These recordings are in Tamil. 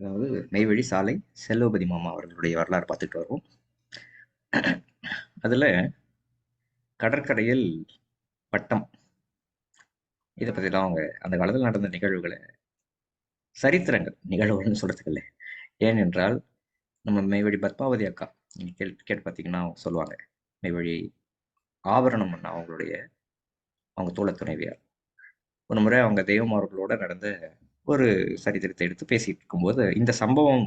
அதாவது மெய்வழி சாலை செல்வபதி மாமா அவர்களுடைய வரலாறு பார்த்துட்டு வருவோம். அதில் கடற்கரையில் பட்டம். இதை பற்றிலாம் அவங்க அந்த காலத்தில் நடந்த நிகழ்வுகளை சரித்திரங்கள் நிகழ்வுகள்னு சொல்கிறதுக்கு இல்லை. ஏனென்றால் நம்ம மெய்வழி பத்மாவதி அக்கா நீங்கள் கேட்டு கேட்டு பார்த்தீங்கன்னா அவங்க சொல்லுவாங்க. மெய்வழி ஆபரணம் அண்ணா அவங்களுடைய அவங்க தோழ துணைவியார். ஒரு முறை அவங்க தெய்வம் அவர்களோட நடந்த ஒரு சரித்திரத்தை எடுத்து பேசிட்டு இருக்கும்போது இந்த சம்பவம்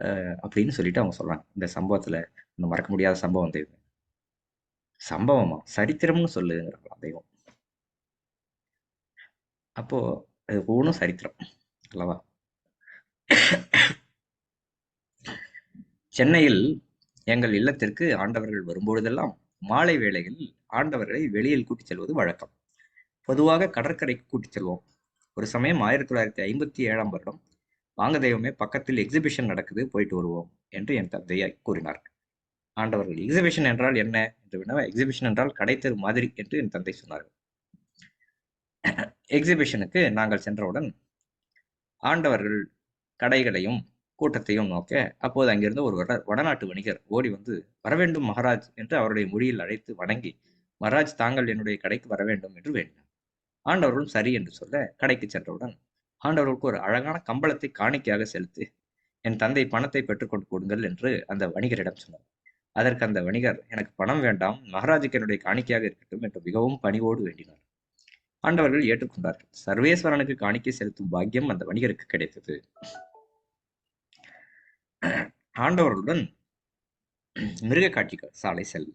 அஹ், அப்படின்னு சொல்லிட்டு அவங்க சொல்றாங்க. இந்த சம்பவத்துல இந்த மறக்க முடியாத சம்பவம் தெய்வம் சம்பவமா? சரித்திரம்னு சொல்லுங்கிறாங்களா தெய்வம் அப்போ அது ஒவ்வொன்றும் சரித்திரம் அல்லவா? சென்னையில் எங்கள் இல்லத்திற்கு ஆண்டவர்கள் வரும்பொழுதெல்லாம் மாலை வேளையில் ஆண்டவர்களை வெளியில் கூட்டிச் செல்வது வழக்கம். பொதுவாக கடற்கரைக்கு கூட்டிச் செல்வோம். ஒரு சமயம் ஆயிரத்தி தொள்ளாயிரத்தி ஐம்பத்தி ஏழாம் வருடம் வாங்க தெய்வமே பக்கத்தில் எக்ஸிபிஷன் நடக்குது போயிட்டு வருவோம் என்று என் தந்தையை கூறினார் ஆண்டவர்கள் எக்ஸிபிஷன் என்றால் என்ன என்று வினவ எக்ஸிபிஷன் என்றால் கடைத்தெரு மாதிரி என்று என் தந்தை சொன்னார்கள். எக்ஸிபிஷனுக்கு நாங்கள் சென்றவுடன் ஆண்டவர்கள் கடைகளையும் கூட்டத்தையும் நோக்க அப்போது அங்கிருந்த ஒரு வட வடநாட்டு வணிகர் ஓடி வந்து வரவேண்டும் மகாராஜ் என்று அவருடைய மொழியில் அழைத்து வணங்கி மகாராஜ் தாங்கள் என்னுடைய கடைக்கு வர வேண்டும் என்று வேண்டினார். ஆண்டவர்களும் சரி என்று சொல்ல கடைக்கு சென்றவுடன் ஆண்டவர்களுக்கு ஒரு அழகான கம்பளத்தை காணிக்கையாக செலுத்தி. என் தந்தை பணத்தை பெற்றுக்கொண்டு கொடுங்கள் என்று அந்த வணிகரிடம் சொன்னார். அதற்கு அந்த வணிகர் எனக்கு பணம் வேண்டாம் மகாராஜுக்கு என்னுடைய காணிக்கையாக இருக்கட்டும் என்று மிகவும் பணிவோடு வேண்டினார். ஆண்டவர்கள் ஏற்றுக்கொண்டார்கள் சர்வேஸ்வரனுக்கு காணிக்கை செலுத்தும் பாக்கியம் அந்த வணிகருக்கு கிடைத்தது. ஆண்டவர்களுடன் மிருக காட்சி சாலை செல்.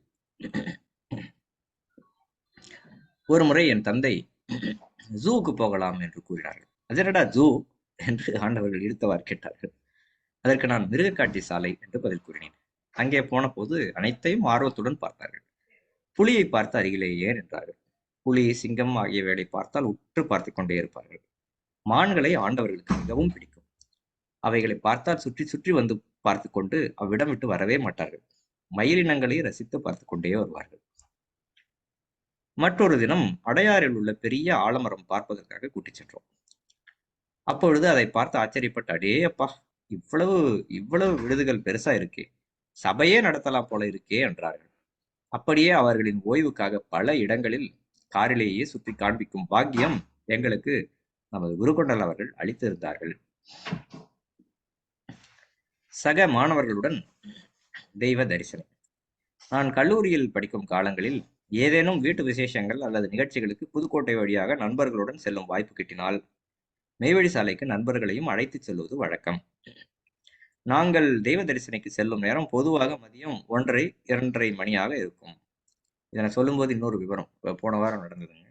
ஒரு முறை என் தந்தை ஜூவுக்கு போகலாம் என்று கூறினார்கள். அதனடா ஜூ? என்று ஆண்டவர்கள் இழுத்தவாறு கேட்டார்கள். அதற்கு நான் மிருகக்காட்சி சாலை என்று பதில் கூறினேன். அங்கே போன போது அனைத்தையும் ஆர்வத்துடன் பார்த்தார்கள். புலியை பார்த்து அருகிலே ஏன் என்றார்கள். புலி சிங்கம் ஆகியவைகளை பார்த்தால் உற்று பார்த்து கொண்டே இருப்பார்கள். மான்களை ஆண்டவர்களுக்கு மிகவும் பிடிக்கும். அவைகளை பார்த்தால் சுற்றி சுற்றி வந்து பார்த்து கொண்டு அவ்விடம் விட்டு வரவே மாட்டார்கள். மயிலினங்களை ரசித்து பார்த்து கொண்டே வருவார்கள். மற்றொரு தினம் அடையாறில் உள்ள பெரிய ஆலமரம் பார்ப்பதற்காக கூட்டிச் சென்றோம். அப்பொழுது அதை பார்த்து ஆச்சரியப்பட்ட அடே அப்பா இவ்வளவு இவ்வளவு விடுதுகள் பெருசா இருக்கே சபையே நடத்தலாம் போல இருக்கே என்றார்கள். அப்படியே அவர்களின் ஓய்வுக்காக பல இடங்களில் காரிலேயே சுற்றி காண்பிக்கும் பாக்கியம் எங்களுக்கு நமது குருகொண்டல் அவர்கள் அளித்திருந்தார்கள். சக மாணவர்களுடன் தெய்வ தரிசனம். நான் கல்லூரியில் படிக்கும் காலங்களில் ஏதேனும் வீட்டு விசேஷங்கள் அல்லது நிகழ்ச்சிகளுக்கு புதுக்கோட்டை வழியாக நண்பர்களுடன் செல்லும் வாய்ப்பு கிட்டினால் மெய்வழி சாலைக்கு நண்பர்களையும் அழைத்து செல்வது வழக்கம். நாங்கள் தெய்வ தரிசனைக்கு செல்லும் நேரம் பொதுவாக மதியம் ஒன்றரை இரண்டரை மணியாக இருக்கும். இதை நான் சொல்லும்போது இன்னொரு விவரம். போன வாரம் நடந்ததுங்க.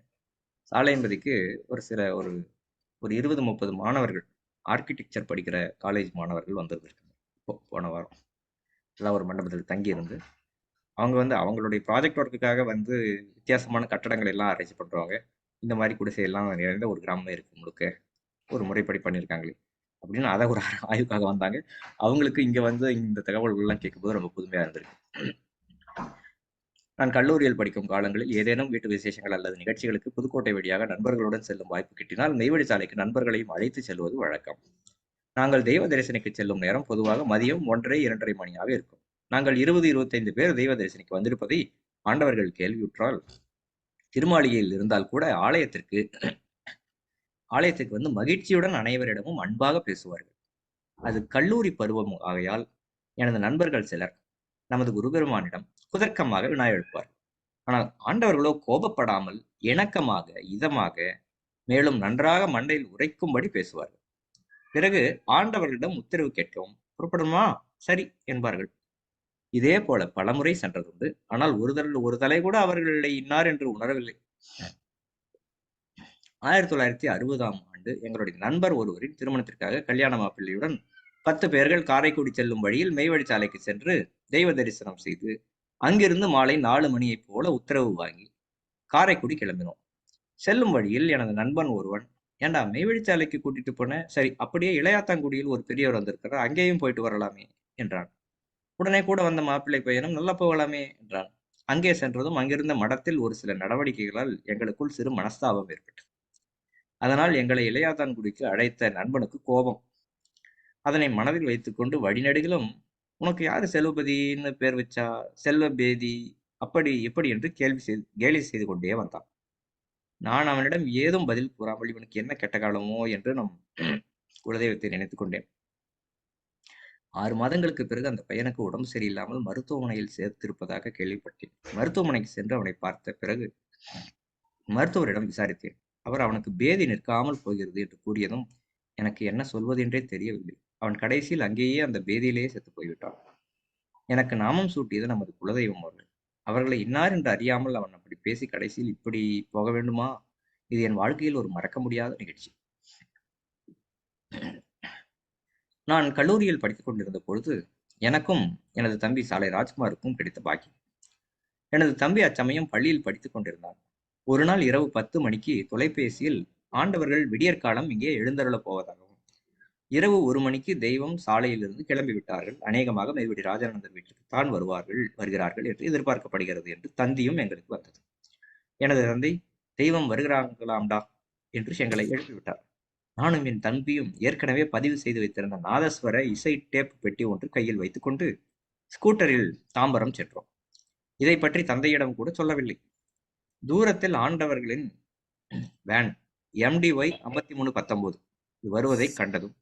சாலையம்பதிக்கு ஒரு சில ஒரு ஒரு இருபது முப்பது மாணவர்கள் ஆர்கிடெக்சர் படிக்கிற காலேஜ் மாணவர்கள் வந்திருந்திருக்காங்க. இப்போ போன வாரம். எல்லாம் ஒரு மண்டபத்தில் தங்கியிருந்து அவங்க வந்து அவங்களுடைய ப்ராஜெக்ட் ஒர்க்குக்காக வந்து வித்தியாசமான கட்டடங்கள் எல்லாம் அரேஞ்ச் பண்ணுறாங்க இந்த மாதிரி குடிசை எல்லாம் நிறைந்த ஒரு கிராமம் இருக்கு முழுக்க. ஒரு முறைப்படி பண்ணியிருக்காங்களே. அப்படின்னு அதை ஒரு ஆய்வுக்காக வந்தாங்க. அவங்களுக்கு இங்கே வந்து இந்த தகவல்கள்லாம் கேட்கும்போது ரொம்ப புதுமையாக இருந்திருக்கு. நான் கல்லூரியில் படிக்கும் காலங்களில் ஏதேனும் வீட்டு விசேஷங்கள் அல்லது நிகழ்ச்சிகளுக்கு புதுக்கோட்டை வழியாக நண்பர்களுடன் செல்லும் வாய்ப்பு கிட்டினால் மெய்வழி சாலைக்கு நண்பர்களையும் அழைத்து செல்வது வழக்கம். நாங்கள் தெய்வ தரிசனைக்கு செல்லும் நேரம் பொதுவாக மதியம் ஒன்றரை இரண்டரை மணியாக இருக்கும். நாங்கள் இருபது இருபத்தைந்து பேர் தெய்வ தரிசனிக்கு வந்திருப்பதை ஆண்டவர்கள் கேள்வியுற்றால் திருமாளிகையில் இருந்தால் கூட ஆலயத்திற்கு ஆலயத்துக்கு வந்து மகிழ்ச்சியுடன் அனைவரிடமும் அன்பாக பேசுவார்கள். அது கல்லூரி பருவம் ஆகையால் எனது நண்பர்கள் சிலர் நமது குருபெருமானிடம் குதர்க்கமாக வினா எழுப்பார் ஆனால் ஆண்டவர்களோ கோபப்படாமல் இணக்கமாக இதமாக மேலும் நன்றாக மண்டையில் உரைக்கும்படி பேசுவார்கள். பிறகு ஆண்டவர்களிடம் உத்தரவு கேட்கவும் புறப்படுமா? சரி என்பார்கள். இதே போல பலமுறை சென்றதுண்டு. ஆனால் ஒரு தலை ஒரு தலை கூட அவர்களை இன்னார் என்று உணரவில்லை. ஆயிரத்தி தொள்ளாயிரத்தி அறுபதாம் ஆண்டு எங்களுடைய நண்பர் ஒருவரின் திருமணத்திற்காக கல்யாண மாப்பிள்ளையுடன் பத்து பேர்கள் காரைக்குடி செல்லும் வழியில் மெய்வழி சாலைக்கு சென்று தெய்வ தரிசனம் செய்து அங்கிருந்து மாலை நாலு மணியைப் போல உத்தரவு வாங்கி காரைக்குடி கிளம்பினோம். செல்லும் வழியில் எனது நண்பன் ஒருவன் ஏண்டா மெய்வழி சாலைக்கு கூட்டிட்டு போனேன் சரி அப்படியே இளையாத்தாங்குடியில் ஒரு பெரியவர் வந்திருக்கிறார். அங்கேயும் போயிட்டு வரலாமே என்றான். உடனே கூட வந்த மாப்பிள்ளை பையனும் நல்லா போகலாமே என்றான். அங்கே சென்றதும் அங்கிருந்த மடத்தில் ஒரு சில நடவடிக்கைகளால் எங்களுக்குள் சிறு மனஸ்தாபம் ஏற்பட்டது. அதனால் எங்களை இளையாத்தான்குடிக்கு அழைத்த நண்பனுக்கு கோபம். அதனை மனதில் வைத்துக்கொண்டு வழிநடுகளும் உனக்கு யாரு செல்வபதின்னு பேர் வச்சா? செல்வ பேதி அப்படி இப்படி என்று கேள்வி செய்து கேலி செய்து கொண்டே வந்தான். நான் அவனிடம் ஏதும் பதில் கூறாமல் இவனுக்கு என்ன கெட்ட காலமோ? என்று நம் குலதெய்வத்தை நினைத்து கொண்டேன். ஆறு மாதங்களுக்கு பிறகு அந்த பையனுக்கு உடம்பு சரியில்லாமல் மருத்துவமனையில் சேர்த்திருப்பதாக கேள்விப்பட்டேன். மருத்துவமனைக்கு சென்று அவனை பார்த்த பிறகு மருத்துவரிடம் விசாரித்தேன். அவர் அவனுக்கு பேதி நிற்காமல் போகிறது என்று கூறியதும் எனக்கு என்ன சொல்வதென்றே தெரியவில்லை. அவன் கடைசியில் அங்கேயே அந்த பேதியிலேயே செத்து போய்விட்டான். எனக்கு நாமம் சூட்டியது நமது குலதெய்வம் அவர்கள். அவர்களை இன்னார் என்று அறியாமல் அவன் அப்படி பேசி கடைசியில் இப்படி போக வேண்டுமா? இது என் வாழ்க்கையில் ஒரு மறக்க முடியாத நிகழ்ச்சி. நான் கல்லூரியில் படித்துக் கொண்டிருந்த பொழுது எனக்கும் எனது தம்பி சாலை ராஜ்குமாருக்கும் கிடைத்த பாக்கியம். எனது தம்பி அச்சமயம் பள்ளியில் படித்துக் கொண்டிருந்தான். ஒரு நாள் இரவு பத்து மணிக்கு தொலைபேசியில் ஆண்டவர்கள் விடியற்காலம் இங்கே எழுந்தருளப் போவதாகவும் இரவு ஒரு மணிக்கு தெய்வம் சாலையிலிருந்து கிளம்பி விட்டார்கள். அநேகமாக மேல்விடி ராஜானந்தர் வீட்டுக்கு தான் வருவார்கள் வருகிறார்கள் என்று எதிர்பார்க்கப்படுகிறது என்று தந்தியும் எங்களுக்கு வந்தது. எனது தந்தை தெய்வம் வருகிறாங்களாம்டா என்று எங்களை எழுப்பிவிட்டார் நானும் என் தம்பியும் ஏற்கனவே பதிவு செய்து வைத்திருந்த நாதஸ்வர இசை டேப் பெட்டி ஒன்று கையில் வைத்துக்கொண்டு ஸ்கூட்டரில் தாம்பரம் சென்றோம். இதை பற்றி தந்தையிடம் கூட சொல்லவில்லை. தூரத்தில் ஆண்டவர்களின் வேன் எம்டிஒய் ஐம்பத்தி மூணு பத்தொன்பது வருவதை கண்டதும்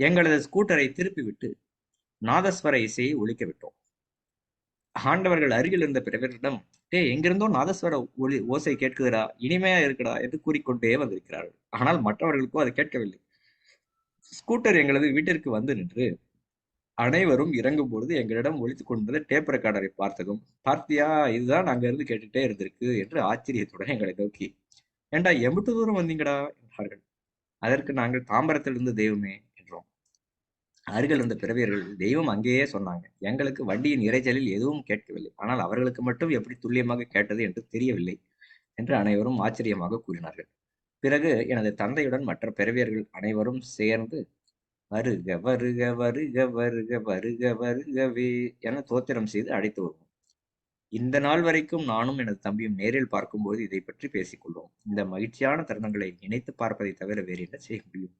எங்களது ஸ்கூட்டரை திருப்பிவிட்டு நாதஸ்வர இசையை ஒழிக்க விட்டோம். ஆண்டவர்கள் அருகில் இருந்த பிறவரிடம் டே எங்கிருந்தோ நாதஸ்வர ஒளி ஓசை கேட்குதுடா இனிமையா இருக்குடா என்று கூறிக்கொண்டே வந்திருக்கிறார்கள். ஆனால் மற்றவர்களுக்கோ அது கேட்கவில்லை. ஸ்கூட்டர் எங்களது வீட்டிற்கு வந்து நின்று அனைவரும் இறங்கும் பொழுது எங்களிடம் ஒழித்துக் கொண்டிருந்த டேப் ரெக்கார்டரை பார்த்ததும் பார்த்தியா இதுதான் அங்க இருந்து கேட்டுட்டே இருந்திருக்கு என்று ஆச்சரியத்துடன் எங்களை நோக்கி ஏண்டா எம்பிட்டு தூரம் வந்தீங்கடா? என்றார்கள். அதற்கு நாங்கள் தாம்பரத்திலிருந்து தெய்வமே அருகில் இருந்த பிறவியர்கள் தெய்வம் அங்கேயே சொன்னாங்க. எங்களுக்கு வண்டியின் இறைச்சலில் எதுவும் கேட்கவில்லை. ஆனால் அவர்களுக்கு மட்டும் எப்படி துல்லியமாக கேட்டது என்று தெரியவில்லை என்று அனைவரும் ஆச்சரியமாக கூறினார்கள். பிறகு எனது தந்தையுடன் மற்ற பிறவியர்கள் அனைவரும் சேர்ந்து வருக வருக வருக வருக வருக வருகவே என தோத்திரம் செய்து அழைத்து வருவோம். இந்த நாள் வரைக்கும் நானும் எனது தம்பியும் நேரில் பார்க்கும்போது இதை பற்றி பேசிக்கொள்வோம் இந்த மகிழ்ச்சியான தருணங்களை நினைத்து பார்ப்பதை தவிர வேறு என்ன செய்ய முடியும்?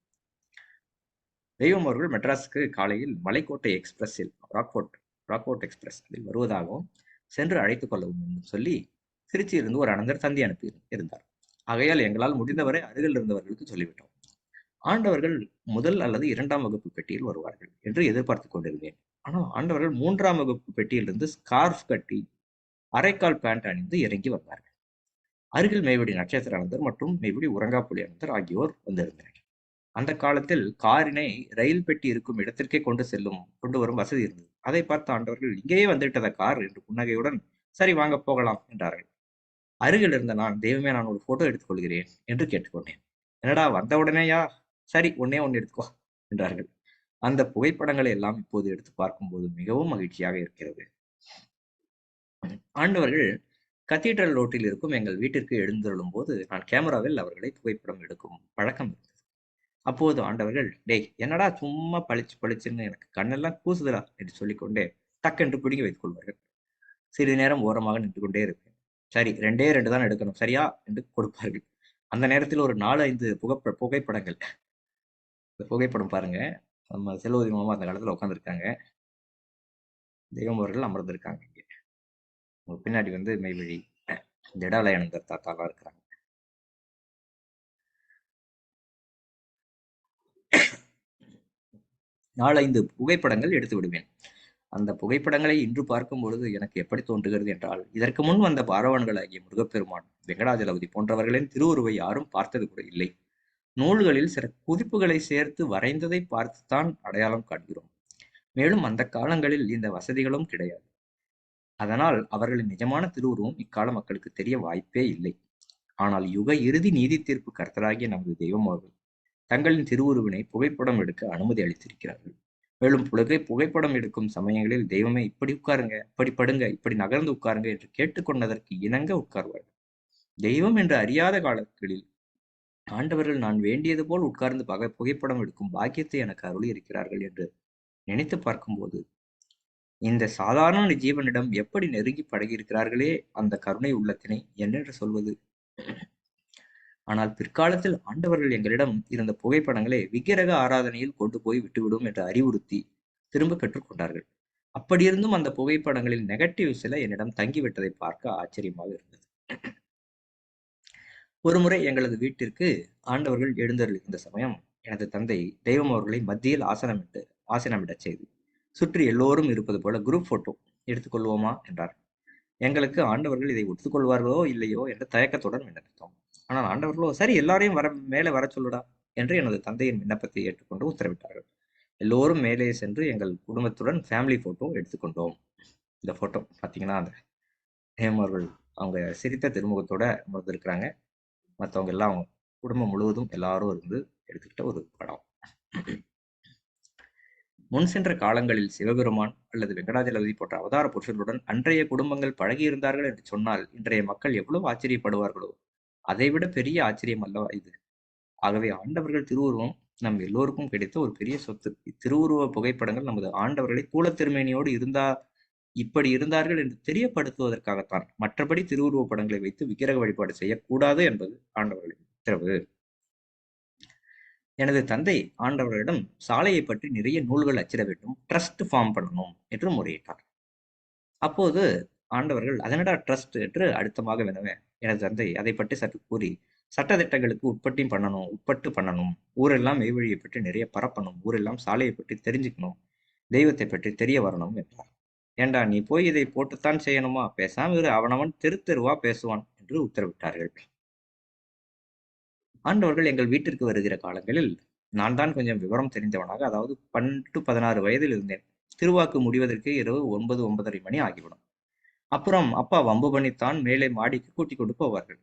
தெய்வம் அவர்கள் மெட்ராஸுக்கு காலையில் மலைக்கோட்டை எக்ஸ்பிரஸில் ராக்போர்ட் ராக்போர்ட் எக்ஸ்பிரஸ் அதில் வருவதாகவும் சென்று அழைத்துக் கொள்ளவும் என்று சொல்லி திருச்சியிலிருந்து ஒரு அனந்தர் தந்தி அனுப்பி இருந்தார். ஆகையால் எங்களால் முடிந்தவரை அருகில் இருந்தவர்களுக்கு சொல்லிவிட்டோம். ஆண்டவர்கள் முதல் அல்லது இரண்டாம் வகுப்பு பெட்டியில் வருவார்கள் என்று எதிர்பார்த்து கொண்டிருந்தேன். ஆனால் ஆண்டவர்கள் மூன்றாம் வகுப்பு பெட்டியிலிருந்து ஸ்கார்ஃப் கட்டி அரைக்கால் பேண்ட் அணிந்து இறங்கி வந்தார்கள். அருகில் மேய்வடி நட்சத்திர அனந்தர் மற்றும் மேய்வடி உரங்காப்புலி அனந்தர் ஆகியோர் வந்திருந்தனர். அந்த காலத்தில் காரினை ரயில் பெட்டி இருக்கும் இடத்திற்கே கொண்டு செல்லும் கொண்டு வரும் வசதி இருந்தது. அதை பார்த்த ஆண்டவர்கள் இங்கேயே வந்துவிட்டதா கார்? என்று புன்னகையுடன் சரி வாங்க போகலாம் என்றார்கள். அருகில் இருந்த நான் தெய்வமே நான் ஒரு போட்டோ எடுத்துக்கொள்கிறேன் என்று கேட்டுக்கொண்டேன். என்னடா வந்த உடனேயா? சரி ஒன்னே ஒன்று எடுத்துக்கோ என்றார்கள். அந்த புகைப்படங்களை எல்லாம் இப்போது எடுத்து பார்க்கும்போது மிகவும் மகிழ்ச்சியாக இருக்கிறது. ஆண்டவர்கள் கத்தீட்ரல் ரோட்டில் இருக்கும் எங்கள் வீட்டிற்கு எழுந்தருளும் போது நான் கேமராவில் அவர்களை புகைப்படம் எடுக்கும் பழக்கம் இருந்தது. அப்போது ஆண்டவர்கள் டேய் என்னடா சும்மா பளிச்சு பளிச்சுன்னு எனக்கு கண்ணெல்லாம் கூசுதலா என்று சொல்லிக்கொண்டே டக்கென்று பிடுங்கி வைத்துக் கொள்வார்கள். சிறிது நேரம் ஓரமாக நின்று கொண்டே இருப்பேன். சரி ரெண்டே ரெண்டு தான் எடுக்கணும் சரியா? என்று கொடுப்பார்கள். அந்த நேரத்தில் ஒரு நாலு ஐந்து புகைப்ப புகைப்படங்கள். இந்த புகைப்படம் பாருங்க. நம்ம செல்வதி மாமா அந்த காலத்தில் உட்காந்துருக்காங்க தெய்வம் அவர்கள் அமர்ந்திருக்காங்க இங்கே. பின்னாடி வந்து மெய்வழி. ஜடாலயானந்தர் தாத்தாலாம் இருக்கிறாங்க. நாலந்து புகைப்படங்கள் எடுத்து விடுவேன். அந்த புகைப்படங்களை இன்று பார்க்கும் பொழுது எனக்கு எப்படி தோன்றுகிறது என்றால் இதற்கு முன் வந்த பாரவான்களாகிய முருகப்பெருமான் வெங்கடாஜலபதி போன்றவர்களின் திருவுருவை யாரும் பார்த்தது கூட இல்லை. நூல்களில் சில குறிப்புகளை சேர்த்து வரைந்ததை பார்த்துத்தான் அடையாளம் காண்கிறோம். மேலும் அந்த காலங்களில் இந்த வசதிகளும் கிடையாது. அதனால் அவர்களின் நிஜமான திருவுருவம் இக்கால மக்களுக்கு தெரிய வாய்ப்பே இல்லை. ஆனால் யுக இறுதி நீதி தீர்ப்பு கர்த்தராகிய நமது தெய்வம் அவர்கள் தங்களின் திருவுருவினை புகைப்படம் எடுக்க அனுமதி அளித்திருக்கிறார்கள். மேலும் புலகை புகைப்படம் எடுக்கும் சமயங்களில் தெய்வமே இப்படி உட்காருங்க இப்படி படுங்க இப்படி நகர்ந்து உட்காருங்க என்று கேட்டுக்கொண்டதற்கு இணங்க உட்கார்வார்கள். தெய்வம் என்று அறியாத காலங்களில் ஆண்டவர்கள் நான் வேண்டியது போல் உட்கார்ந்து பக புகைப்படம் எடுக்கும் பாக்கியத்தை எனக்கு அருளி இருக்கிறார்கள் என்று நினைத்து பார்க்கும்போது இந்த சாதாரண ஜீவனிடம் எப்படி நெருங்கி பழகியிருக்கிறார்களே அந்த கருணை உள்ளத்தினை என்னென்று சொல்வது? ஆனால் பிற்காலத்தில் ஆண்டவர்கள் எங்களிடம் இருந்த புகைப்படங்களை விக்கிரக ஆராதனையில் கொண்டு போய் விட்டுவிடும் என்று அறிவுறுத்தி திரும்ப பெற்றுக்கொண்டார்கள் அப்படியிருந்தும் அந்த புகைப்படங்களில் நெகட்டிவ் சில என்னிடம் தங்கிவிட்டதை பார்க்க ஆச்சரியமாக இருந்தது. ஒருமுறை எங்களது வீட்டிற்கு ஆண்டவர்கள் எழுந்தருள் இருந்த சமயம் எனது தந்தை தெய்வம் அவர்களை மத்தியில் ஆசனமிட்டு ஆசனமிடச் செய்து சுற்றி எல்லோரும் இருப்பது போல குரூப் போட்டோ எடுத்துக்கொள்வோமா என்றார். எங்களுக்கு ஆண்டவர்கள் இதை ஒத்துக்கொள்வார்களோ இல்லையோ? என்ற தயக்கத்துடன் விண்ணப்பித்தோம். ஆனால் ஆண்டவர்களோ சரி எல்லாரையும் வர மேலே வர சொல்லுடா என்று எனது தந்தையின் விண்ணப்பத்தை ஏற்றுக்கொண்டு உத்தரவிட்டார்கள். எல்லோரும் மேலே சென்று எங்கள் குடும்பத்துடன் ஃபேமிலி ஃபோட்டோ எடுத்துக்கொண்டோம். இந்த ஃபோட்டோ பார்த்தீங்கன்னா அந்த ஹேம் அவங்க சிரித்த திருமுகத்தோட அமர்ந்திருக்கிறாங்க. மற்றவங்க எல்லாம் அவங்க குடும்பம் முழுவதும் எல்லாரும் இருந்து எடுத்துக்கிட்ட ஒரு படம். முன் சென்ற காலங்களில் சிவபெருமான் அல்லது வெங்கடாஜலபதி போன்ற அவதார புருஷர்களுடன் அன்றைய குடும்பங்கள் பழகியிருந்தார்கள் என்று சொன்னால் இன்றைய மக்கள் எவ்வளவு ஆச்சரியப்படுவார்களோ. அதைவிட பெரிய ஆச்சரியம் அல்லவா இது? ஆகவே ஆண்டவர்கள் திருவுருவம் நம் எல்லோருக்கும் கிடைத்த ஒரு பெரிய சொத்து. திருவுருவ புகைப்படங்கள் நமது ஆண்டவர்களை கூலத்திருமேனியோடு இருந்தா இப்படி இருந்தார்கள் என்று தெரியப்படுத்துவதற்காகத்தான் மற்றபடி திருவுருவ படங்களை வைத்து விக்கிரக வழிபாடு செய்யக்கூடாது என்பது ஆண்டவர்களின் உத்தரவு. எனது தந்தை ஆண்டவர்களிடம் சாலையை பற்றி நிறைய நூல்கள் அச்சிட வேண்டும் ட்ரஸ்ட் ஃபார்ம் பண்ணணும் என்று முறையிட்டார். அப்போது ஆண்டவர்கள் அதனடா ட்ரஸ்ட்? என்று அடுத்தமாக வினவே எனது தந்தை அதை பற்றி சற்று கூறி சட்டத்திட்டங்களுக்கு உட்பட்டியும் பண்ணணும் உட்பட்டு பண்ணணும். ஊரெல்லாம் மெய்வழியை பற்றி நிறைய பரப்பணும். ஊரெல்லாம் சாலையை பற்றி தெரிஞ்சுக்கணும். தெய்வத்தை பற்றி தெரிய வரணும் என்றார். ஏண்டா நீ போய் இதை போட்டுத்தான் செய்யணுமா? பேசாம இரு அவனவன் தெரு தெருவா பேசுவான் என்று உத்தரவிட்டார்கள். ஆண்டவர்கள் எங்கள் வீட்டிற்கு வருகிற காலங்களில் நான் தான் கொஞ்சம் விவரம் தெரிந்தவனாக அதாவது பன்னெண்டு பதினாறு வயதில் இருந்தேன். திருவாக்கு முடிவதற்கு இரவு ஒன்பது ஒன்பதரை மணி ஆகிவிடும். அப்புறம் அப்பா வம்பு பண்ணித்தான் மேலே மாடிக்கு கூட்டி கொண்டு போவார்கள்.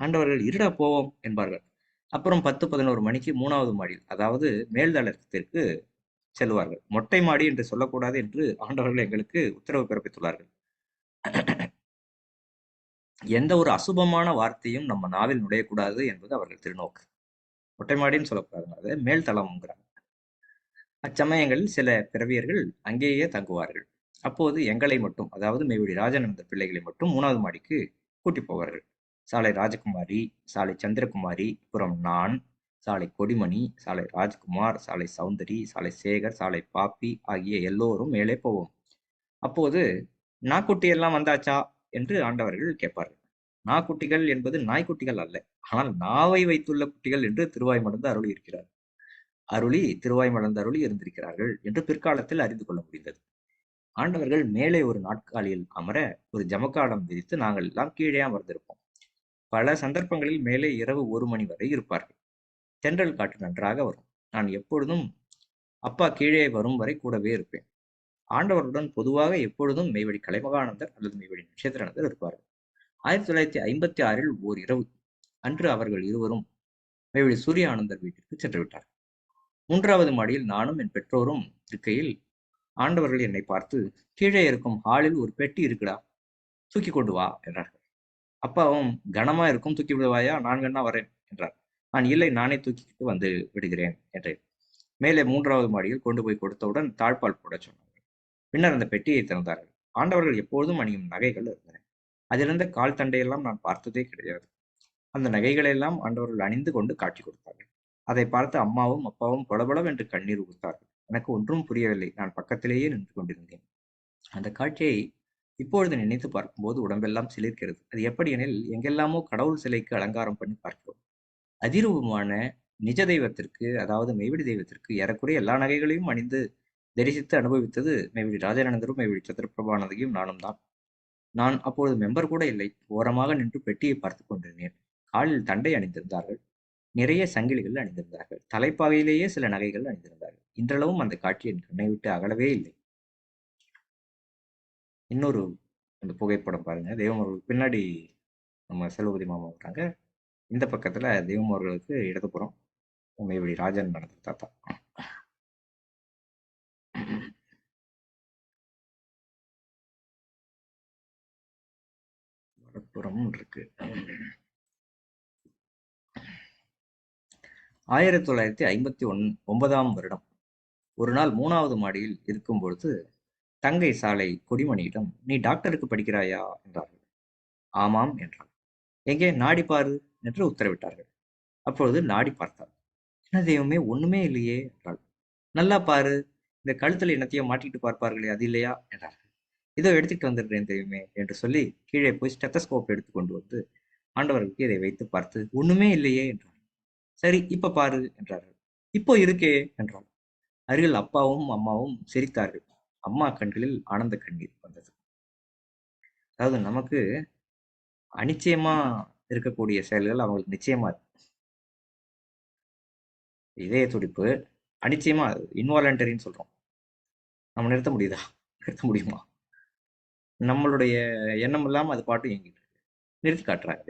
ஆண்டவர்கள் இருடா போவோம் என்பார்கள். அப்புறம் பத்து பதினோரு மணிக்கு மூணாவது மாடியில் அதாவது மேல்தளத்திற்கு செல்வார்கள். மொட்டை மாடி என்று சொல்லக்கூடாது என்று ஆண்டவர்கள் எங்களுக்கு உத்தரவு பிறப்பித்துள்ளார்கள். எந்த ஒரு அசுபமான வார்த்தையும் நம்ம நாவில் நுழையக்கூடாது என்பது அவர்கள் திருநோக்கு. மொட்டை மாடின்னு சொல்லக்கூடாது அது அச்சமயங்களில் சில பிறவியர்கள் அங்கேயே தங்குவார்கள். அப்போது எங்களை மட்டும் அதாவது மெய்வழி ராஜானந்த பிள்ளைகளை மட்டும் மூணாவது மாடிக்கு கூட்டி போவார்கள். சாலை ராஜகுமாரி சாலை சந்திரகுமாரி புறம் நான் சாலை கொடிமணி சாலை ராஜ்குமார் சாலை சௌந்தரி சாலை சேகர் சாலை பாப்பி ஆகிய எல்லோரும் மேலே போவோம். அப்போது நாக்குட்டி எல்லாம் வந்தாச்சா? என்று ஆண்டவர்கள் கேட்பார்கள். நாக்குட்டிகள் என்பது நாய்க்குட்டிகள் அல்ல. ஆனால் நாவை வைத்துள்ள குட்டிகள் என்று திருவாய் மடந்து அருளி இருக்கிறார் அருளி திருவாய் மடந்து அருளி இருந்திருக்கிறார்கள் என்று பிற்காலத்தில் அறிந்து கொள்ள முடிந்தது. ஆண்டவர்கள் மேலே ஒரு நாட்காலியில் அமர ஒரு ஜமக்காலம் விதித்து நாங்கள் எல்லாம் கீழே அமர்ந்திருப்போம். பல சந்தர்ப்பங்களில் மேலே இரவு ஒரு மணி வரை இருப்பார்கள். தென்றல் காற்று நன்றாக வரும். நான் எப்பொழுதும் அப்பா கீழே வரும் வரை கூடவே இருப்பேன். ஆண்டவருடன் பொதுவாக எப்பொழுதும் மெய்வழி கலைமகானந்தர் அல்லது மெய்வழி நட்சத்திரனந்தர் இருப்பார்கள். ஆயிரத்தி தொள்ளாயிரத்தி ஐம்பத்தி ஆறில் ஓர் இரவு அன்று அவர்கள் இருவரும் மெய்வழி சூரிய ஆனந்தர் வீட்டிற்கு சென்று விட்டார் மூன்றாவது மாடியில் நானும் என் பெற்றோரும் இருக்கையில் ஆண்டவர்கள் என்னை பார்த்து கீழே இருக்கும் ஹாலில் ஒரு பெட்டி இருக்குடா தூக்கி கொண்டு வா என்றார்கள். அப்பாவும் கனமா இருக்கும் தூக்கி விடுவாயா நான் வேணா வரேன் என்றார். நான் இல்லை நானே தூக்கிக்கிட்டு வந்து விடுகிறேன் என்றேன். மேலே மூன்றாவது மாடியில் கொண்டு போய் கொடுத்தவுடன் தாழ்பால் போட சொன்னார்கள். பின்னர் அந்த பெட்டியை திறந்தார்கள். ஆண்டவர்கள் எப்பொழுதும் அணியும் நகைகள் இருந்தன. அதிலிருந்த கால் தண்டையெல்லாம் நான் பார்த்ததே கிடையாது. அந்த நகைகளெல்லாம் ஆண்டவர்கள் அணிந்து கொண்டு காட்சி கொடுத்தார்கள். அதை பார்த்து அம்மாவும் அப்பாவும் பளபளம் என்று கண்ணீர் ஊர்த்தார்கள். எனக்கு ஒன்றும் புரியவில்லை. நான் பக்கத்திலேயே நின்று கொண்டிருந்தேன். அந்த காட்சியை இப்பொழுது நினைத்து பார்க்கும்போது உடம்பெல்லாம் சிலிர்க்கிறது. அது எப்படி எனில் எங்கெல்லாமோ கடவுள் சிலைக்கு அலங்காரம் பண்ணி பார்க்கிறோம். அதிரூபமான நிஜ தெய்வத்திற்கு அதாவது மெய்வெடி தெய்வத்திற்கு ஏறக்குறைய எல்லா நகைகளையும் அணிந்து தரிசித்து அனுபவித்தது மெய்வெடி ராஜானந்தரும் மெய்வெடி சந்திரபிரபானதையும் நானும் தான். நான் அப்பொழுது மெம்பர் கூட இல்லை. ஓரமாக நின்று பெட்டியை பார்த்து கொண்டிருந்தேன். காலில் தண்டை அணிந்திருந்தார்கள். நிறைய சங்கிலிகள் அணிந்திருந்தார்கள். தலைப்பாகையிலேயே சில நகைகள் அணிந்திருந்தார்கள். இன்றளவும் அந்த காட்சி என் கண்ணை விட்டு அகலவே இல்லை. இன்னொரு அந்த புகைப்படம் பாருங்க. தெய்வமர்களுக்கு பின்னாடி நம்ம செல்வபதி மாமா வர்றாங்க இந்த பக்கத்துல தெய்வமர்களுக்கு இடதுபுறம் மெய்வழி ராஜன் நடந்த தாத்தா. வடப்புறமும் இருக்கு. ஆயிரத்தி தொள்ளாயிரத்தி ஐம்பத்தி ஒன் ஒன்பதாம் வருடம். ஒரு நாள் மூணாவது மாடியில் இருக்கும் பொழுது தங்கை சாலை கொடிமணியிடம் நீ டாக்டருக்கு படிக்கிறாயா? என்றார்கள். ஆமாம் என்றான். எங்கே? நாடி பாரு என்று உத்தரவிட்டார்கள். அப்பொழுது நாடி பார்த்தாள். என்ன தெய்வமே ஒண்ணுமே இல்லையே என்றாள். நல்லா பாரு இந்த கழுத்துல என்னத்தையும் மாட்டிட்டு பார்ப்பார்களே அது இல்லையா? என்றார்கள். இதோ எடுத்துட்டு வந்துடுறேன் தெய்வமே என்று சொல்லி கீழே போய் ஸ்டெத்தஸ்கோப் எடுத்து கொண்டு வந்து ஆண்டவர்களுக்கு இதை வைத்து பார்த்து ஒண்ணுமே இல்லையே என்றார் சரி இப்ப பாரு என்றார்கள். இப்போ இருக்கே என்றாள் அருகில் அப்பாவும் அம்மாவும் சிரித்தார்கள். அம்மா கண்களில் ஆனந்த கண்ணீர் வந்தது. அதாவது நமக்கு அனிச்சயமா இருக்கக்கூடிய செயல்கள் அவங்களுக்கு நிச்சயமா இருக்கு. இதய துடிப்பு அனிச்சயமா இன்வாலண்டரின்னு சொல்றோம். நம்ம நிறுத்த முடியுதா? நிறுத்த முடியுமா? நம்மளுடைய எண்ணம் இல்லாம அது பாட்டு இயங்கிட்டு இருக்கு. நிறுத்தி காட்டுறாங்க.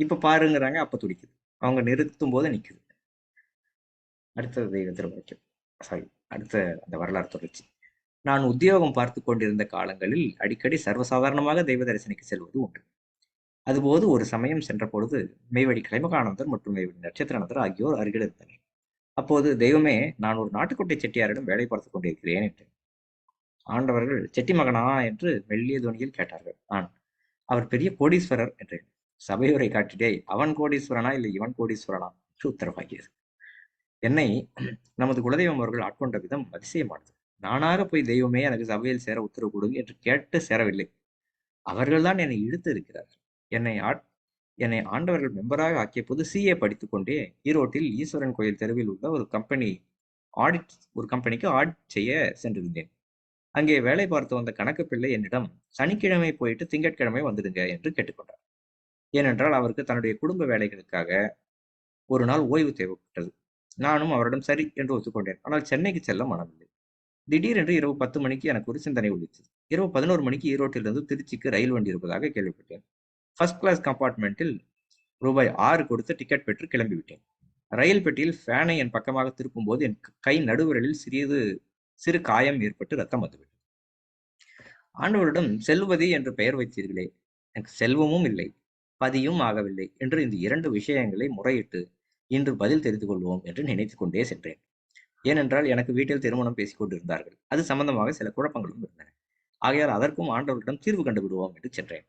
இப்ப பாருங்கிறாங்க அப்ப துடிக்குது. அவங்க நிறுத்தும் போது நிற்குது அடுத்த தெய்வ திருமணம் சாரி அடுத்த அந்த வரலாறு தொடர்ச்சி. நான் உத்தியோகம் பார்த்து கொண்டிருந்த காலங்களில் அடிக்கடி சர்வசாதாரணமாக தெய்வ தரிசனிக்கு செல்வது உண்டு அதுபோது ஒரு சமயம் சென்ற பொழுது மேவடி கலைமகானந்தர் மற்றும் மெய்வழி நட்சத்திரநாதர் ஆகியோர் அருகில் இருந்தனர். அப்போது தெய்வமே நான் ஒரு நாட்டுக்கோட்டை செட்டியாரிடம் வேலை பார்த்து கொண்டிருக்கிறேன் என்றேன் ஆண்டவர்கள் செட்டி மகனா? என்று மெல்லிய துணியில் கேட்டார்கள். நான் அவர் பெரிய கோடீஸ்வரர் என்றேன் சபையுரை காட்டிடே அவன் கோடீஸ்வரனா இல்லை இவன் கோடீஸ்வரனா? என்று உத்தரவாகியது என்னை நமது குலதெய்வம் அவர்கள் ஆட்கொண்ட விதம் அதிசயமானது. நானாக போய் தெய்வமே எனக்கு சபையில் சேர உத்தரவு கொடுங்க என்று கேட்டு சேரவில்லை. அவர்கள்தான் என்னை இழுத்து இருக்கிறார்கள். என்னை ஆட் என்னை ஆண்டவர்கள் மெம்பராக ஆக்கிய போது சிஏ படித்துக்கொண்டே ஈரோட்டில் ஈஸ்வரன் கோயில் தெருவில் உள்ள ஒரு கம்பெனி ஆடிட் ஒரு கம்பெனிக்கு ஆடிட் செய்ய சென்றிருந்தேன். அங்கே வேலை பார்த்து வந்த கணக்கு பிள்ளை என்னிடம் சனிக்கிழமை போயிட்டு திங்கட்கிழமை வந்துடுங்க என்று கேட்டுக்கொண்டார் ஏனென்றால் அவருக்கு தன்னுடைய குடும்ப வேலைகளுக்காக ஒரு நாள் ஓய்வு தேவைப்பட்டது. நானும் அவரிடம் சரி என்று ஒத்துக்கொண்டேன். ஆனால் சென்னைக்கு செல்ல மனமில்லை திடீரென்று இரவு பத்து மணிக்கு எனக்கு ஒரு சிந்தனை ஒழித்தது இரவு பதினோரு மணிக்கு ஈரோட்டிலிருந்து திருச்சிக்கு ரயில் வண்டி இருப்பதாக கேள்விப்பட்டேன். ஃபர்ஸ்ட் கிளாஸ் கம்பார்ட்மெண்ட்டில் ரூபாய் ஆறு கொடுத்து டிக்கெட் பெற்று கிளம்பிவிட்டேன் ரயில் பெட்டியில் ஃபேனை என் பக்கமாக திருப்பும் போது என் கை நடுவிரலில் சிறிது சிறு காயம் ஏற்பட்டு ரத்தம் வந்துவிட்டது. ஆண்டவரிடம் செல்வதி என்று பெயர் வைத்தீர்களே. எனக்கு செல்வமும் இல்லை. பதியும் ஆகவில்லை என்று இந்த இரண்டு விஷயங்களை முறையிட்டு இன்று பதில் தெரிந்து கொள்வோம் என்று நினைத்து கொண்டே சென்றேன். ஏனென்றால் எனக்கு வீட்டில் திருமணம் பேசிக் கொண்டிருந்தார்கள். அது சம்பந்தமாக சில குழப்பங்களும் இருந்தன. ஆகையால் அதற்கும் ஆண்டவரிடம் தீர்வு கண்டு விடுவோம் என்று சென்றேன்.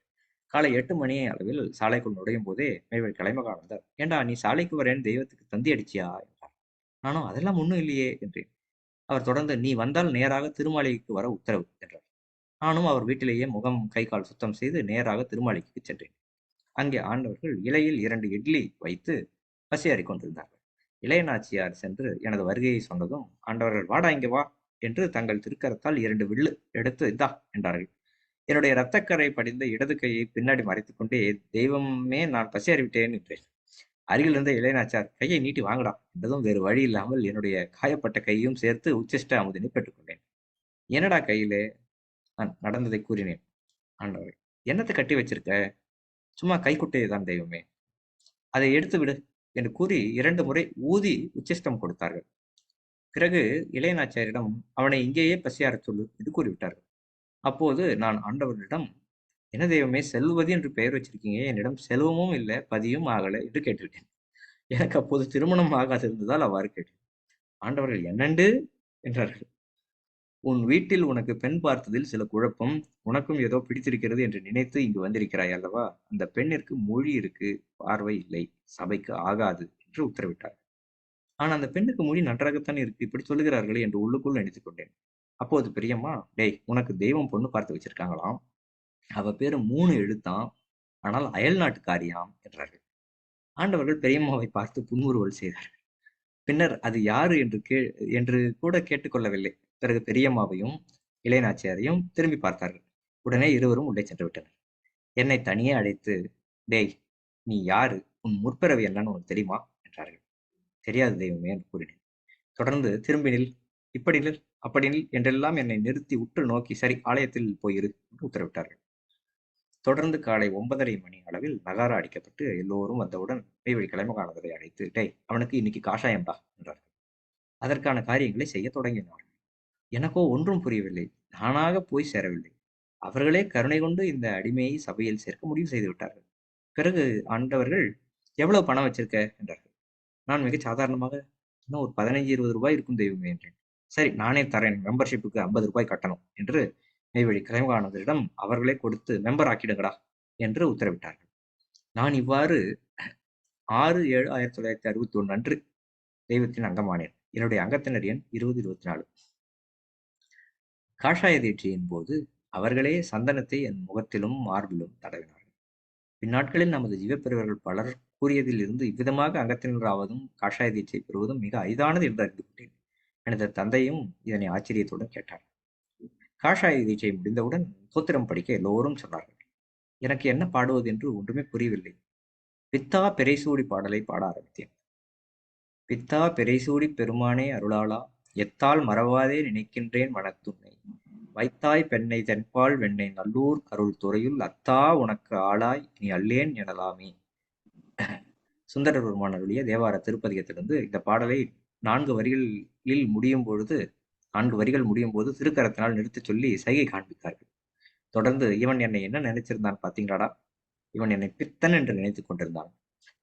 காலை எட்டு மணி அளவில் சாலைக்குள் நுழையும் போதே மேய்வழி கலைமகானந்தர் ஏண்டா நீ சாலைக்கு வரேன் தெய்வத்துக்கு தந்தி அடிச்சியா? என்றார். நானும் அதெல்லாம் ஒன்றும் இல்லையே என்றேன். அவர் தொடர்ந்து நீ வந்தால் நேராக திருமாளிகைக்கு வர உத்தரவு என்றார். நானும் அவர் வீட்டிலேயே முகம் கை கால் சுத்தம் செய்து நேராக திருமாளிகைக்கு சென்றேன். அங்கே ஆண்டவர்கள் இலையில் இரண்டு இட்லி வைத்து பசியாறி கொண்டிருந்தார்கள். இளையநாச்சியார் சென்று எனது வருகையை சொன்னதும் ஆண்டவர்கள் வாடா இங்கே வா என்று தங்கள் திருக்கரத்தால் இரண்டு வில்லு எடுத்து இந்தா என்றார்கள். என்னுடைய இரத்தக்கரை படிந்த இடது கையை பின்னாடி மறைத்து கொண்டே தெய்வமே நான் பசியாறிவிட்டேன் என்றேன். அருகில் இருந்த இளையநாச்சார் கையை நீட்டி வாங்கடா என்றதும் வேறு வழி இல்லாமல் என்னுடைய காயப்பட்ட கையும் சேர்த்து உச்சிஷ்ட அமுதினை பெற்றுக்கொண்டேன். என்னடா கையிலே? நான் நடந்ததை கூறினேன் ஆண்டவர். என்னத்தை கட்டி வச்சிருக்க? சும்மா கைக்குட்டையை தான் தெய்வமே. அதை எடுத்து விடு என்று கூறி இரண்டு முறை ஊதி உச்சிஷ்டம் கொடுத்தார்கள். பிறகு இளையநாச்சியாரிடம் அவனை இங்கேயே பசியார சொல்லு என்று கூறிவிட்டார்கள். அப்போது நான் ஆண்டவரிடம் என்ன தெய்வமே செல்வதி என்று பெயர் வச்சிருக்கீங்க. என்னிடம் செல்வமும் இல்லை பதியும் ஆகலை என்று கேட்டுவிட்டேன். எனக்கு அப்போது திருமணம் ஆகாது இருந்ததால் அவ்வாறு கேட்டேன். ஆண்டவர்கள் என்னண்டு? என்றார்கள். உன் வீட்டில் உனக்கு பெண் பார்த்ததில் சில குழப்பம் உனக்கும் ஏதோ பிடித்திருக்கிறது என்று நினைத்து இங்கு வந்திருக்கிறாய் அல்லவா? அந்த பெண்ணிற்கு மொழி இருக்கு பார்வை இல்லை சபைக்கு ஆகாது என்று உத்தரவிட்டார் ஆனால் அந்த பெண்ணுக்கு மொழி நன்றாகத்தான் இருக்கு இப்படி சொல்லுகிறார்களே என்று உள்ளுக்குள் நினைத்துக் கொண்டேன். அப்போது பெரியம்மா டேய் உனக்கு தெய்வம் பொண்ணு பார்த்து வச்சிருக்காங்களாம். அவ பேரு மூணு எழுத்தாம் ஆனால் அயல் நாட்டுக்காரியாம் என்றார்கள். ஆண்டவர்கள் பெரியம்மாவை பார்த்து புன்முறுவல் செய்தார்கள். பின்னர் அது யாரு என்று கே என்று கூட கேட்டுக்கொள்ளவில்லை. பிறகு பெரியம்மாவையும் இளையநாச்சியாரையும் திரும்பி பார்த்தார்கள். உடனே இருவரும் உள்ளே சென்று விட்டனர். என்னை தனியே அழைத்து டேய் நீ யாரு? உன் முற்பிறவி என்னன்னு உனக்கு தெரியுமா? என்றார்கள். தெரியாது தெய்வமே என்று கூறினேன். தொடர்ந்து திரும்பி நில். இப்படி நில் அப்படி நில் என்றெல்லாம் என்னை நிறுத்தி உற்று நோக்கி சரி ஆலயத்தில் போயிரு என்று உத்தரவிட்டார்கள். தொடர்ந்து காலை ஒன்பதரை மணி அளவில் நகாரா அடிக்கப்பட்டு எல்லோரும் வந்தவுடன் மெய்வழி கிளம்பகானதரை அழைத்து டேய் அவனுக்கு இன்னைக்கு காஷாயம்டா என்றார்கள். அதற்கான காரியங்களை செய்ய தொடங்கினார்கள். எனக்கோ ஒன்றும் புரியவில்லை. நானாக போய் சேரவில்லை. அவர்களே கருணை கொண்டு இந்த அடிமையை சபையில் சேர்க்க முடிவு செய்து விட்டார்கள். பிறகு ஆண்டவர்கள் எவ்வளவு பணம் வச்சிருக்க? என்றார்கள். நான் மிக சாதாரணமாக இன்னும் ஒரு பதினைஞ்சு இருபது ரூபாய் இருக்கும் தெய்வமே என்றேன். சரி நானே தரேன். மெம்பர்ஷிப்புக்கு ஐம்பது ரூபாய் கட்டணும் என்று மெய்வழி கிளைமகானந்தரிடம் அவர்களே கொடுத்து மெம்பர் ஆக்கிடுங்கடா என்று உத்தரவிட்டார்கள். நான் இவ்வாறு ஆறு ஏழு ஆயிரத்தி தொள்ளாயிரத்தி அறுபத்தி ஒன்று அன்று தெய்வத்தின் அங்கமானேன். என்னுடைய அங்கத்தினர் எண் இருபது இருபத்தி நாலு. காஷாய தீட்சையின் போது அவர்களே சந்தனத்தை என் முகத்திலும் மார்பிலும் தடவினார்கள். பின்னாட்களில் நமது ஜீவப்பெருவர்கள் பலர் கூறியதில் இருந்து இவ்விதமாக அங்கத்தினராவதும் காஷாய தீட்சை பெறுவதும் மிக அரிதானது என்று அறிந்து கொண்டேன். எனது தந்தையும் இதனை ஆச்சரியத்துடன் கேட்டார். காஷாய தீட்சை முடிந்தவுடன் சூத்திரம் படிக்க எல்லோரும் சொன்னார்கள். எனக்கு என்ன பாடுவது என்று ஒன்றுமே புரியவில்லை. பித்தா பெரைசூடி பாடலை பாட ஆரம்பித்தேன். பித்தா பெரைசூடி பெருமானே அருளாளா எத்தால் மறவாதே நினைக்கின்றேன் மனத்துன்னை வைத்தாய் பெண்ணை தென்பால் வெண்ணை நல்லூர் அருள் துறையுள் அத்தா உனக்கு ஆளாய் நீ அல்லேன் எனலாமே. சுந்தர பெருமான் அருளிய தேவார திருப்பதிகத்திலிருந்து இந்த பாடலை நான்கு வரிகளில் முடியும் பொழுது நான்கு வரிகள் முடியும் போது திருக்கரத்தினால் நிறுத்தி சொல்லி சைகை காண்பித்தார்கள். தொடர்ந்து இவன் என்னை என்ன நினைச்சிருந்தான் பாத்தீங்களாடா இவன் என்னை பித்தன் என்று நினைத்துக் கொண்டிருந்தான்.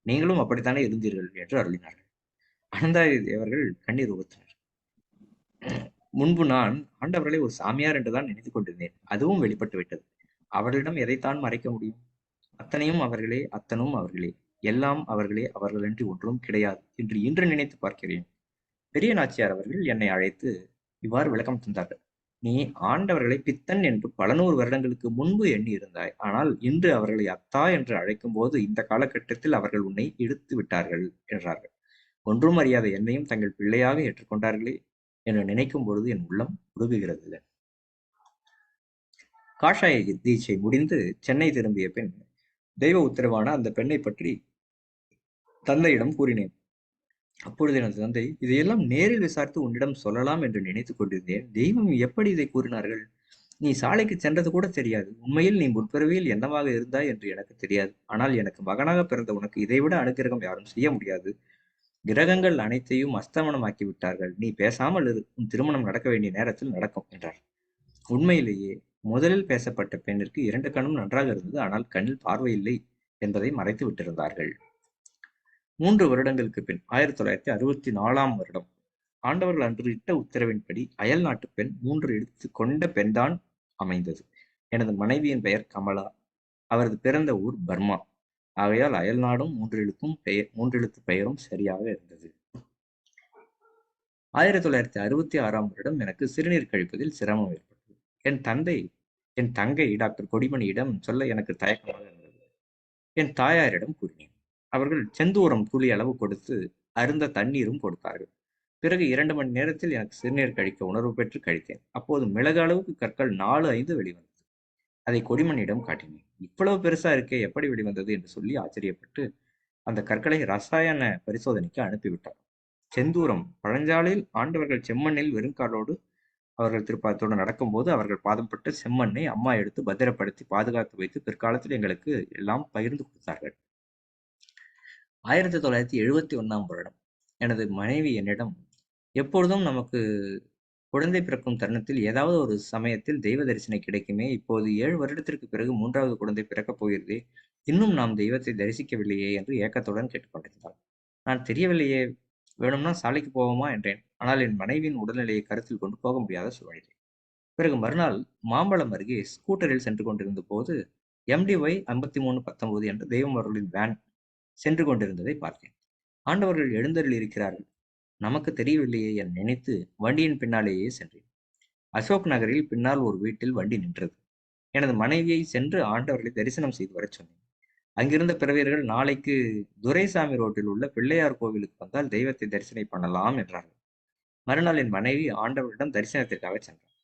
நீங்களும் அப்படித்தானே இருந்தீர்கள் என்று அருளினார்கள். அனந்தாரி தேவர்கள் கண்ணீர் ஊற்றினர் முன்பு நான் ஆண்டவர்களை ஒரு சாமியார் என்றுதான் நினைத்துக் கொண்டிருந்தேன். அதுவும் வெளிப்பட்டு விட்டது அவர்களிடம் எதைத்தான் மறைக்க முடியும்? அத்தனையும் அவர்களே அத்தனும் அவர்களே. எல்லாம் அவர்களே அவர்களின்றி ஒன்றும் கிடையாது என்று இன்று நினைத்து பார்க்கிறேன். பெரிய நாச்சியார் அவர்கள் என்னை அழைத்து இவ்வாறு விளக்கம் தந்தார்கள். நீ ஆண்டவர்களை பித்தன் என்று பல நூறு வருடங்களுக்கு முன்பு எண்ணி இருந்தாய் ஆனால் இன்று அவர்களை அத்தா என்று அழைக்கும் போது இந்த காலகட்டத்தில் அவர்கள் உன்னை இழுத்து விட்டார்கள் என்றார்கள். ஒன்றும் அறியாத என்னையும் தங்கள் பிள்ளையாக ஏற்றுக்கொண்டார்களே. என்று நினைக்கும் பொழுது என் உள்ளம் உருகுகிறது. காஷாய தீட்சை முடிந்து சென்னை திரும்பிய பெண் தெய்வ உத்தரவான அந்த பெண்ணை பற்றி தந்தையிடம் கூறினேன். அப்பொழுது எனது தந்தை இதையெல்லாம் நேரில் விசாரித்து உன்னிடம் சொல்லலாம் என்று நினைத்துக் கொண்டிருந்தேன். தெய்வம் எப்படி இதை கூறினார்கள்? நீ சாலைக்கு சென்றது கூட தெரியாது. உண்மையில் நீ முற்பிறவியில் என்னவாக இருந்தாய் என்று எனக்கு தெரியாது. ஆனால் எனக்கு மகனாக பிறந்த உனக்கு இதைவிட அனுகிரகம் யாரும் செய்ய முடியாது. கிரகங்கள் அனைத்தையும் அஸ்தமனமாக்கி விட்டார்கள் நீ பேசாமல் இரு. உன் திருமணம் நடக்க வேண்டிய நேரத்தில் நடக்கும் என்றார் உண்மையிலேயே முதலில் பேசப்பட்ட பெண்ணிற்கு இரண்டு கண்ணும் நன்றாக இருந்தது. ஆனால் கண்ணில் பார்வையில்லை என்பதை மறைத்து விட்டிருந்தார்கள். மூன்று வருடங்களுக்கு பின் ஆயிரத்தி தொள்ளாயிரத்தி அறுபத்தி நாலாம் வருடம். ஆண்டவர்கள் அன்று இட்ட உத்தரவின்படி அயல் நாட்டு பெண் மூன்று எடுத்து கொண்ட பெண்தான் அமைந்தது. எனது மனைவியின் பெயர் கமலா. அவரது பிறந்த ஊர் பர்மா. ஆகையால் அயல்நாடும் மூன்றெழுத்தும் பெயர் மூன்றெழுத்து பெயரும் சரியாக இருந்தது. ஆயிரத்தி தொள்ளாயிரத்தி அறுபத்தி ஆறாம் வருடம் எனக்கு சிறுநீர் கழிப்பதில் சிரமம் ஏற்பட்டது. என் தந்தை என் தங்கை டாக்டர் கொடிமணியிடம் சொல்ல எனக்கு தயக்கமாக இருந்தது. என் தாயாரிடம் கூறினேன். அவர்கள் செந்தூரம் துளி அளவு கொடுத்து அருந்த தண்ணீரும் கொடுத்தார்கள். பிறகு இரண்டு மணி நேரத்தில் எனக்கு சிறுநீர் கழிக்க உணர்வு பெற்று கழித்தேன். அப்போது மிளகு அளவுக்கு கற்கள் நாலு ஐந்து வெளிவந்தது. அதை கொடிமண்ணிடம் காட்டினேன். இவ்வளவு பெருசா இருக்கே எப்படி வெளிவந்தது என்று சொல்லி ஆச்சரியப்பட்டு அந்த கற்களை ரசாயன பரிசோதனைக்கு அனுப்பிவிட்டார். செந்தூரம் பழஞ்சாலில் ஆண்டவர்கள் செம்மண்ணில் வெறுங்காலோடு அவர்கள் திருப்பாத்தோடு நடக்கும்போது அவர்கள் பாதம் பட்டு செம்மண்ணை அம்மா எடுத்து பத்திரப்படுத்தி பாதுகாத்து வைத்து பிற்காலத்தில் எங்களுக்கு எல்லாம் பகிர்ந்து கொடுத்தார்கள். ஆயிரத்தி தொள்ளாயிரத்தி எழுபத்தி ஒன்னாம் வருடம். எனது மனைவி என்னிடம் எப்பொழுதும் நமக்கு குழந்தை பிறக்கும் தருணத்தில் ஏதாவது ஒரு சமயத்தில் தெய்வ தரிசனம் கிடைக்குமே. இப்போது ஏழு வருடத்திற்கு பிறகு மூன்றாவது குழந்தை பிறக்கப் போகிறதே. இன்னும் நாம் தெய்வத்தை தரிசிக்கவில்லையே என்று ஏக்கத்துடன் கேட்டுக்கொண்டிருந்தாள். நான் தெரியவில்லையே. வேணும்னா சாலைக்கு போவோமா? என்றேன். ஆனால் என் மனைவியின் உடல்நிலையை கருத்தில் கொண்டு போக முடியாத சூழ்நிலை. பிறகு மறுநாள் மாம்பழம் அருகே ஸ்கூட்டரில் சென்று கொண்டிருந்த போது எம்டிஒய் ஐம்பத்தி மூணு பத்தொன்பது என்ற தெய்வம் அவர்களின் வேன் சென்று கொண்டிருந்ததை பார்த்தேன் ஆண்டவர்கள் எழுந்தரில் இருக்கிறார்கள் நமக்கு தெரியவில்லையே என நினைத்து வண்டியின் பின்னாலேயே சென்றேன். அசோக் நகரில் பின்னால் ஒரு வீட்டில் வண்டி நின்றது. எனது மனைவியை சென்று ஆண்டவர்களை தரிசனம் செய்து வரச் சொன்னேன். அங்கிருந்த பிறவியர்கள் நாளைக்கு துரைசாமி ரோட்டில் உள்ள பிள்ளையார் கோவிலுக்கு வந்தால் தெய்வத்தை தரிசனம் பண்ணலாம் என்றார்கள். மறுநாள் என் மனைவி ஆண்டவரிடம் தரிசனத்திற்காக சென்றார்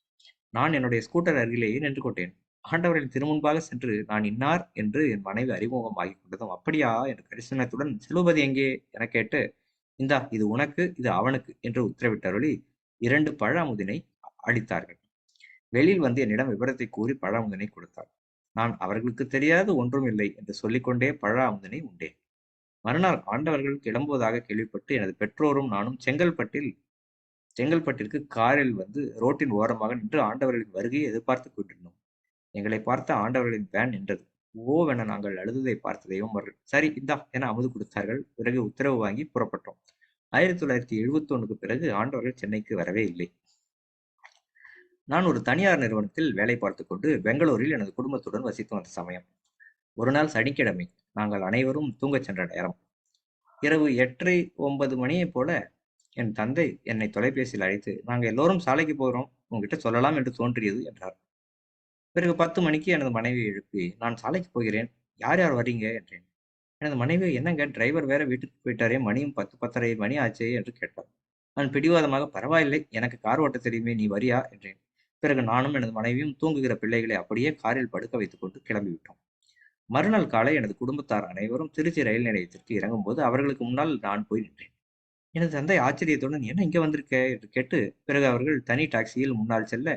நான் என்னுடைய ஸ்கூட்டர் அருகிலேயே நின்று கொண்டேன். ஆண்டவரின் திருமுன்பாக சென்று நான் இன்னார் என்று என் மனைவி அறிமுகமாகி கொண்டதும் அப்படியா? என்று கரிசனத்துடன் சிலுபதி எங்கே? என கேட்டு இந்தா இது உனக்கு இது அவனுக்கு என்று உத்தரவிட்டருளி இரண்டு பழாமுதினை அளித்தார்கள் வெளியில் வந்து என்னிடம் விவரத்தை கூறி பழாமுதினை கொடுத்தார் நான் அவர்களுக்கு தெரியாது ஒன்றும் இல்லை என்று சொல்லிக்கொண்டே பழாமுதினை உண்டேன். மறுநாள் ஆண்டவர்கள் கிளம்புவதாக கேள்விப்பட்டு எனது பெற்றோரும் நானும் செங்கல்பட்டில் செங்கல்பட்டிற்கு காரில் வந்து ரோட்டின் ஓரமாக நின்று ஆண்டவர்களின் வருகையை எதிர்பார்த்து கொண்டிருந்தோம். எங்களை பார்த்த ஆண்டவர்களின் வேன் நின்றது. ஓவென நாங்கள் அழுததை பார்த்த தெய்வம் அவர்கள் சரி இந்தா என அமுது கொடுத்தார்கள். பிறகு உத்தரவு வாங்கி புறப்பட்டோம். ஆயிரத்தி தொள்ளாயிரத்தி எழுபத்தி ஒண்ணுக்கு பிறகு ஆண்டவர்கள் சென்னைக்கு வரவே இல்லை. நான் ஒரு தனியார் நிறுவனத்தில் வேலை பார்த்து கொண்டு பெங்களூரில் எனது குடும்பத்துடன் வசித்து வந்த சமயம். ஒரு நாள் சனிக்கிழமை நாங்கள் அனைவரும் தூங்கச் சென்ற நேரம். இரவு எட்டரை ஒன்பது மணியைப் போல என் தந்தை என்னை தொலைபேசியில் அழைத்து நாங்கள் எல்லோரும் சாலைக்கு போகிறோம் உங்ககிட்ட சொல்லலாம் என்று தோன்றியது என்றார். பிறகு பத்து மணிக்கு எனது மனைவியை எழுப்பி நான் சாலைக்கு போகிறேன். யார் யார் வர்றீங்க என்றேன். எனது மனைவி என்னங்க டிரைவர் வேற வீட்டுக்கு போயிட்டாரே மணியும் பத்து பத்தரை மணி ஆச்சே? என்று கேட்டார் நான் பிடிவாதமாக பரவாயில்லை எனக்கு கார் ஓட்ட தெரியுமே நீ வரியா? என்றேன். பிறகு நானும் எனது மனைவியும் தூங்குகிற பிள்ளைகளை அப்படியே காரில் படுக்க வைத்துக் கொண்டு கிளம்பிவிட்டோம். மறுநாள் காலை எனது குடும்பத்தார் அனைவரும் திருச்சி ரயில் நிலையத்திற்கு இறங்கும்போது அவர்களுக்கு முன்னால் நான் போய் நின்றேன். எனது தந்தை ஆச்சரியத்துடன் என்ன இங்கே வந்திருக்க? என்று கேட்டு பிறகு அவர்கள் தனி டாக்ஸியில் முன்னால் செல்ல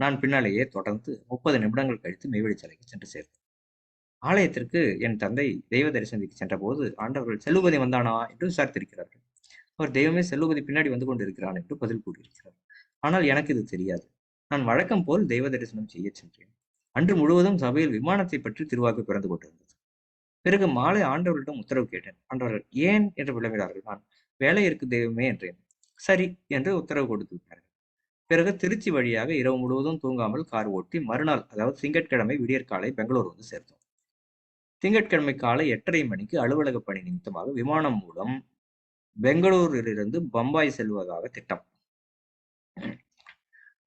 நான் பின்னாலேயே தொடர்ந்து முப்பது நிமிடங்கள் கழித்து மேவெளிச்சாலைக்கு சென்று சேர்ந்தேன் ஆலயத்திற்கு என் தந்தை தெய்வ தரிசனத்துக்கு சென்றபோது ஆண்டவர்கள் செல்லுபதி வந்தானா என்று விசாரித்திருக்கிறார்கள். அவர் தெய்வமே செல்லுபதி பின்னாடி வந்து கொண்டிருக்கிறான் என்று பதில் கூறியிருக்கிறார். ஆனால் எனக்கு இது தெரியாது. நான் வழக்கம் போல் தெய்வ தரிசனம் செய்ய சென்றேன். அன்று முழுவதும் சபையில் விமானத்தை பற்றி திருவாக்கு பிறந்து கொண்டிருந்தது. பிறகு மாலை ஆண்டவர்களிடம் உத்தரவு கேட்டேன். ஆண்டவர்கள் ஏன் என்று விளம்பினார்கள். நான் வேலை இருக்கு தெய்வமே என்றேன். சரி என்று உத்தரவு கொடுத்து விட்டார்கள். பிறகு திருச்சி வழியாக இரவு முழுவதும் தூங்காமல் கார் ஓட்டி மறுநாள் அதாவது திங்கட்கிழமை விடியற்காலை பெங்களூர் வந்து சேர்த்தோம். திங்கட்கிழமை காலை எட்டரை மணிக்கு அலுவலக பணி நிமித்தமாக விமானம் மூலம் பெங்களூரிலிருந்து பம்பாய் செல்வதாக திட்டம்.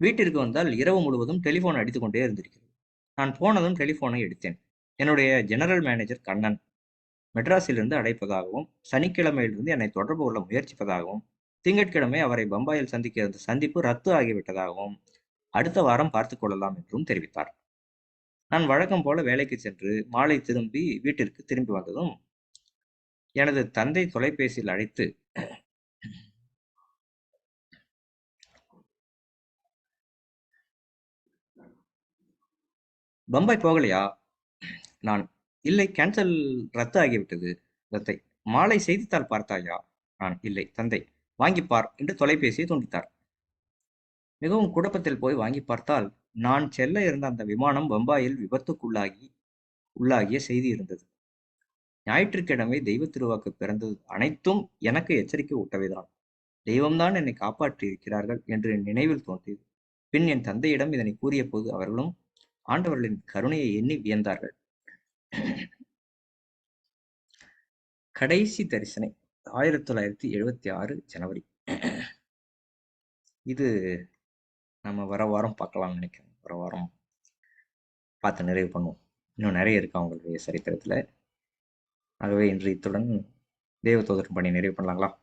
வீட்டிற்கு வந்தால் இரவு முழுவதும் டெலிபோன் அடித்துக்கொண்டே இருந்திருக்கிறது. நான் போனதும் டெலிபோனை எடுத்தேன். என்னுடைய ஜெனரல் மேனேஜர் கண்ணன். மெட்ராஸிலிருந்து அழைப்பதாகவும் சனிக்கிழமையிலிருந்து என்னை தொடர்பு கொள்ள முயற்சிப்பதாகவும் திங்கட்கிழமை அவரை பம்பாயில் சந்திக்க இருந்த சந்திப்பு ரத்து ஆகிவிட்டதாகவும் அடுத்த வாரம் பார்த்துக் கொள்ளலாம் என்றும் தெரிவித்தார். நான் வழக்கம் போல வேலைக்கு சென்று மாலை திரும்பி வீட்டிற்கு திரும்பி வந்ததும் எனது தந்தை தொலைபேசியில் அழைத்து பம்பாய் போகலையா? நான் இல்லை கேன்சல் ரத்து ஆகிவிட்டது ரத்தை. மாலை செய்தித்தாள் பார்த்தாயா? நான் இல்லை தந்தை. வாங்கிப்பார் என்று தொலைபேசியை துண்டித்தார். மிகவும் குழப்பத்தில் போய் வாங்கி பார்த்தால் நான் செல்ல இருந்த அந்த விமானம் பம்பாயில் விபத்துக்குள்ளாகி உள்ளாகிய செய்தி இருந்தது. ஞாயிற்றுக்கிழமை தெய்வ திருவாக்கு பிறந்தது. அனைத்தும் எனக்கு எச்சரிக்கை ஊட்டவைதான். தெய்வம்தான் என்னை காப்பாற்றி இருக்கிறார்கள் என்று என் நினைவில் தோன்றியது. பின் என் தந்தையிடம் இதனை கூறிய போது அவர்களும் ஆண்டவர்களின் கருணையை எண்ணி வியந்தார்கள். கடைசி தரிசனை. ஆயிரத்தி தொள்ளாயிரத்தி எழுபத்தி ஆறு ஜனவரி. இது நம்ம வர வாரம் பார்க்கலாம்னு நினைக்கிறேன். வர வாரம் பார்த்து நிறைவு பண்ணுவோம். இன்னும் நிறைய இருக்கு அவங்களுடைய சரித்திரத்தில். ஆகவே இன்று இத்துடன் தேவதோதரன் பணி நிறைவு பண்ணலாங்களா?